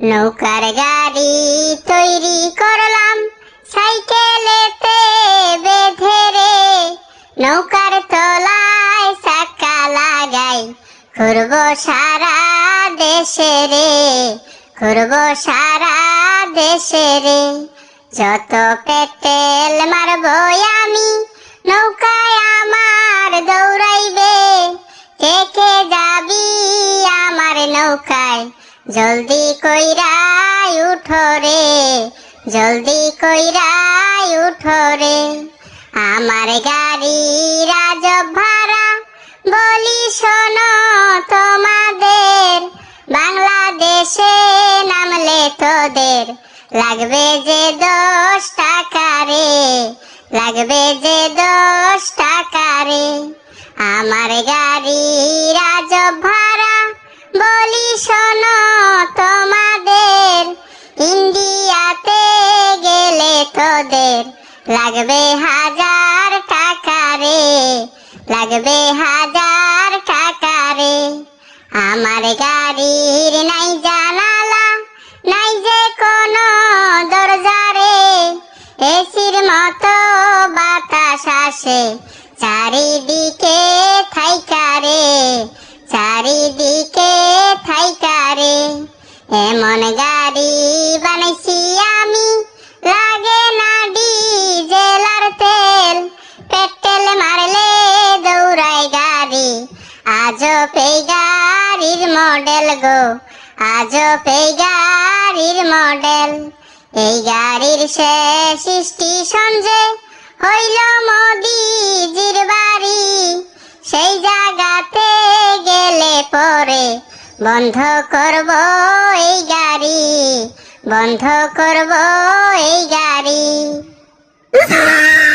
নৌকার গাড়ি তৈরি করলাম, সাইকেলেতে বেঁধে রে। নৌকার তলায় চাকা লাগাই, ঘুরব সারা দেশে রে। ঘুরব সারা দেশে রে। যত পেটেল মারব আমি, নৌকায় আমার দৌড়াইবে। কে কে যাবি আমার নৌকায়? জলদি কইরাই উঠো রে, জলদি কইরাই উঠো রে। আমার গাড়ি রাজব ভাড়া, বলি শোনো তোমাদের, বাংলাদেশে নামলে তোদের, লাগবে যে দশ টাকা রে, লাগবে যে দশ টাকা রে। আমার গাড়ি রাজব ভাড়া, বলি শোনো তোদের লাগবে হাজার টাকা রে, লাগবে হাজার টাকা রে। আমার গাড়ির নাই জানালা, নাই যে কোনো দরজা রে। এসির মতো বাতাস আসে, চারিদিকে থাইকারে চারিদিকে থাইকারে এমন গাড়ি বানাইছি আজও পেই গাড়ির মডেল গো আজও পেই গাড়ির মডেল। এই গাড়ির শেষ স্টেশন যে হইল মোদিজির বাড়ি, সেই জায়গাতে গেলে পরে বন্ধ করব এই গাড়ি, বন্ধ করব এই গাড়ি।